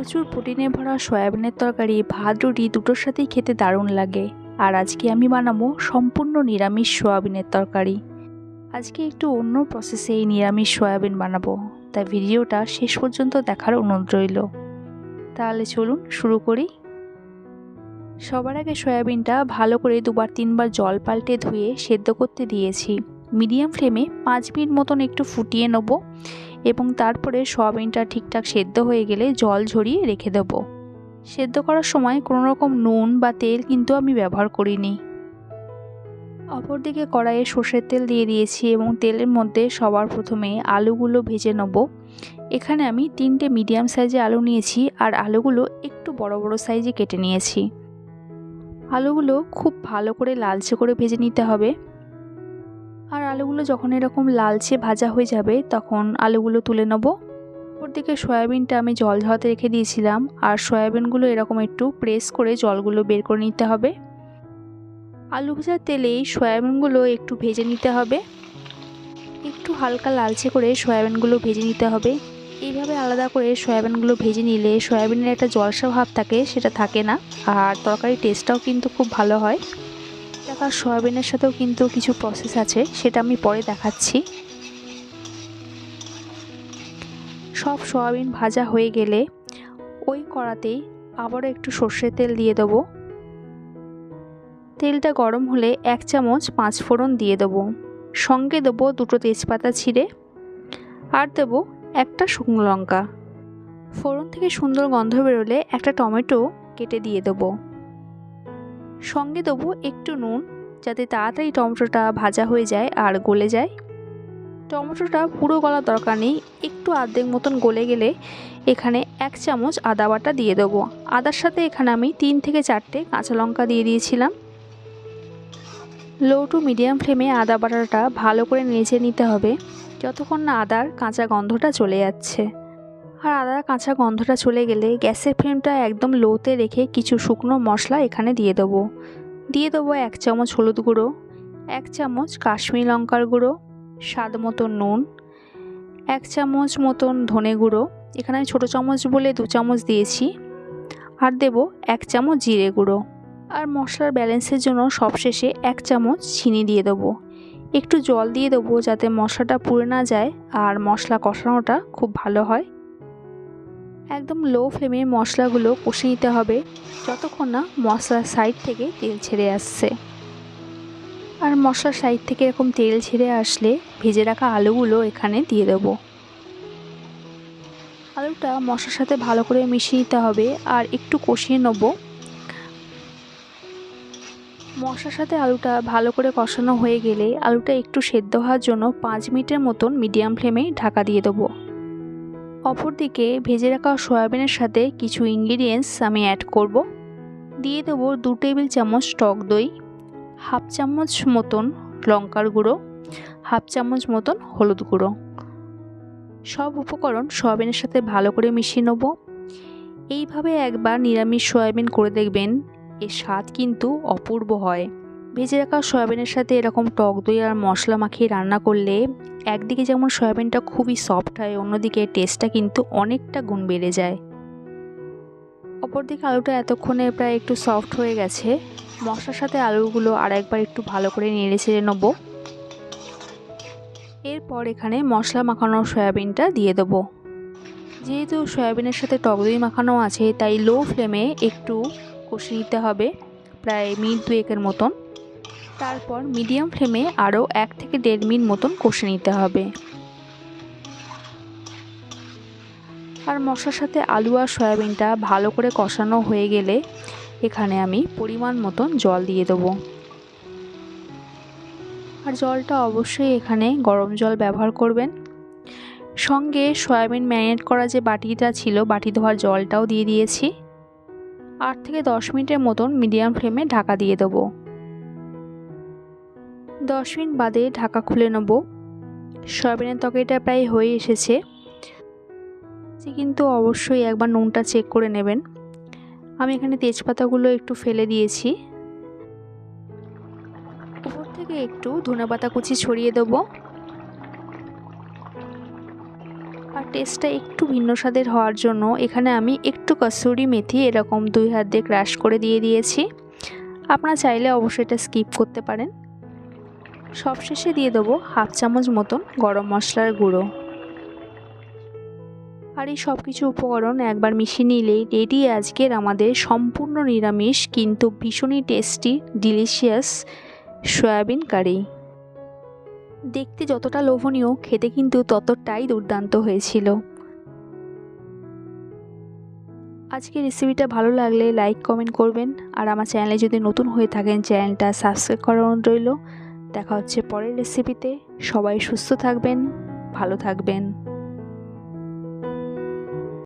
প্রচুর প্রোটিনে ভরা সয়াবিনের তরকারি, ভাত, রুটি দুটোর সাথেই খেতে দারুণ লাগে। আর আজকে আমি বানাবো সম্পূর্ণ নিরামিষ সয়াবিনের তরকারি। আজকে একটু অন্য প্রসেসে এই নিরামিষ সয়াবিন বানাবো। তাই ভিডিওটা শেষ পর্যন্ত দেখার অনুরোধ রইল। তাহলে চলুন শুরু করি। সবার আগে সয়াবিনটা ভালো করে দুবার তিনবার জল পাল্টে ধুয়ে সেদ্ধ করতে দিয়েছি। মিডিয়াম ফ্লেমে পাঁচ মিনিট মতন একটু ফুটিয়ে নেব। এবং তারপরে সয়াবিনটা ঠিকঠাক সেদ্ধ হয়ে গেলে জল ঝরিয়ে রেখে দেবো। সেদ্ধ করার সময় কোনো রকম নুন বা তেল কিন্তু আমি ব্যবহার করিনি। অপরদিকে কড়াইয়ে সর্ষের তেল দিয়ে দিয়েছি এবং তেলের মধ্যে সবার প্রথমে আলুগুলো ভেজে নেব। এখানে আমি তিনটে মিডিয়াম সাইজে আলু নিয়েছি আর আলুগুলো একটু বড় বড় সাইজে কেটে নিয়েছি। আলুগুলো খুব ভালো করে লালচে করে ভেজে নিতে হবে। আর আলুগুলো যখন এরকম লালচে ভাজা হয়ে যাবে, তখন আলুগুলো তুলে নেব। ওপর দিকে সয়াবিনটা আমি জল ঝরাতে রেখে দিয়েছিলাম, আর সয়াবিনগুলো এরকম একটু প্রেস করে জলগুলো বের করে নিতে হবে। আলু ভাজার তেলেই সয়াবিনগুলো একটু ভেজে নিতে হবে। একটু হালকা লালচে করে সয়াবিনগুলো ভেজে নিতে হবে। এইভাবে আলাদা করে সয়াবিনগুলো ভেজে নিলে সয়াবিনের একটা জলসা ভাব থাকে, সেটা থাকে না। আর তরকারির টেস্টটাও কিন্তু খুব ভালো হয়। টাকা সয়াবিনের সাথেও কিন্তু কিছু প্রসেস আছে, সেটা আমি পরে দেখাচ্ছি। সব সয়াবিন ভাজা হয়ে গেলে ওই কড়াতেই আবারও একটু সর্ষের তেল দিয়ে দেবো। তেলটা গরম হলে এক চামচ পাঁচ ফোড়ন দিয়ে দেবো। সঙ্গে দেবো দুটো তেজপাতা ছিঁড়ে, আর দেবো একটা শুকনো লঙ্কা। ফোড়ন থেকে সুন্দর গন্ধ বেরোলে একটা টমেটো কেটে দিয়ে দেবো। সঙ্গে দেবো একটু নুন, যাতে তাড়াতাড়ি টমেটোটা ভাজা হয়ে যায় আর গলে যায়। টমেটোটা পুরো গলার দরকার নেই, একটু আর্ধেক মতন গলে গেলে এখানে এক চামচ আদা বাটা দিয়ে দেবো। আদার সাথে এখানে আমি তিন থেকে চারটে কাঁচা লঙ্কা দিয়ে দিয়েছিলাম। লো টু মিডিয়াম ফ্লেমে আদা বাটাটা ভালো করে নেড়ে নিতে হবে, যতক্ষণ না আদার কাঁচা গন্ধটা চলে যাচ্ছে। আর আদার কাঁচা গন্ধটা চলে গেলে গ্যাসের ফ্লেমটা একদম লোতে রেখে কিছু শুকনো মশলা এখানে দিয়ে দেবো। দিয়ে দেবো এক চামচ হলুদ গুঁড়ো, এক চামচ কাশ্মীর লঙ্কার গুঁড়ো, স্বাদ মতো নুন, এক চামচ মতন ধনে গুঁড়ো, এখানে আমি ছোটো চামচ বলে দু চামচ দিয়েছি, আর দেব এক চামচ জিরে গুঁড়ো। আর মশলার ব্যালেন্সের জন্য সবশেষে এক চামচ চিনি দিয়ে দেবো। একটু জল দিয়ে দেবো যাতে মশলাটা পুড়ে না যায় আর মশলা কষানোটা খুব ভালো হয়। একদম লো ফ্লেমে মশলাগুলো কষে নিতে হবে যতক্ষণ না মশলার সাইড থেকে তেল ছেড়ে আসছে। আর মশলার সাইড থেকে এরকম তেল ছেড়ে আসলে ভেজে রাখা আলুগুলো এখানে দিয়ে দেব। আলুটা মশলার সাথে ভালো করে মিশিয়ে নিতে হবে আর একটু কষিয়ে নেব। মশলার সাথে আলুটা ভালো করে কষানো হয়ে গেলে আলুটা একটু সেদ্ধ হওয়ার জন্য পাঁচ মিনিটের মতন মিডিয়াম ফ্লেমে ঢাকা দিয়ে দেবো। অপরদিকে ভেজে রাখা সয়াবিনের সাথে কিছু ইনগ্রিডিয়েন্টস আমি অ্যাড করব। দিয়ে দেবো দু টেবিল চামচ টক দই, হাফ চামচ মতন লঙ্কার গুঁড়ো, হাফ চামচ মতন হলুদ গুঁড়ো। সব উপকরণ সয়াবিনের সাথে ভালো করে মিশিয়ে নেব। এইভাবে একবার নিরামিষ সয়াবিন করে দেখবেন, এর স্বাদ কিন্তু অপূর্ব হয়। ভেজে রাখা সয়াবিনের সাথে এরকম টক দই আর মশলা মাখিয়ে রান্না করলে একদিকে যেমন সয়াবিনটা খুবই সফট হয়, অন্যদিকে টেস্টটা কিন্তু অনেকটা গুণ বেড়ে যায়। অপরদিকে আলুটা এতক্ষণে প্রায় একটু সফট হয়ে গেছে। মশলার সাথে আলুগুলো আর একবার একটু ভালো করে নেড়ে ছেড়ে নেব। এরপর এখানে মশলা মাখানো সয়াবিনটা দিয়ে দেবো। যেহেতু সয়াবিনের সাথে টক দই মাখানো আছে, তাই লো ফ্লেমে একটু কষে নিতে হবে, প্রায় মিনিট দুয়েকের মতন। তারপর মিডিয়াম ফ্লেমে আরও এক থেকে দেড় মিনিট মতন কষে নিতে হবে। আর মশলার সাথে আলু আর সয়াবিনটা ভালো করে কষানো হয়ে গেলে এখানে আমি পরিমাণ মতন জল দিয়ে দেবো। আর জলটা অবশ্যই এখানে গরম জল ব্যবহার করবেন। সঙ্গে সয়াবিন ম্যারিনেট করা যে বাটিটা ছিল, বাটি ধোয়ার জলটাও দিয়ে দিয়েছি। আট থেকে দশ মিনিটের মতন মিডিয়াম ফ্লেমে ঢাকা দিয়ে দেবো। দশ মিনিট বাদে ঢাকা খুলে নেব। সয়াবিনের তরকারিটা প্রায় হয়ে এসেছে। কিন্তু অবশ্যই একবার নুনটা চেক করে নেবেন। আমি এখানে তেজপাতাগুলো একটু ফেলে দিয়েছি। উপর থেকে একটু ধনেপাতা কুচি ছড়িয়ে দেবো। আর টেস্টটা একটু ভিন্ন স্বাদের হওয়ার জন্য এখানে আমি একটু কসুরি মেথি এরকম দুই হাত দিয়ে ক্রাশ করে দিয়ে দিয়েছি। আপনারা চাইলে অবশ্যই এটা স্কিপ করতে পারেন। সবশেষে দিয়ে দেবো হাফ চামচ মতন গরম মশলার গুঁড়ো। আর এই সব কিছু উপকরণ একবার মিশিয়ে নিলেই রেডি আজকের আমাদের সম্পূর্ণ নিরামিষ কিন্তু ভীষণই টেস্টি ডিলিশিয়াস সয়াবিন কারি। দেখতে যতটা লোভনীয়, খেতে কিন্তু ততটাই দুর্দান্ত হয়েছিল। আজকের রেসিপিটা ভালো লাগলে লাইক কমেন্ট করবেন। আর আমার চ্যানেলে যদি নতুন হয়ে থাকেন চ্যানেলটা সাবস্ক্রাইব করার অনুরোধ রইল। দেখা হচ্ছে পরের রেসিপিতে সবাই সুস্থ থাকবেন ভালো থাকবেন।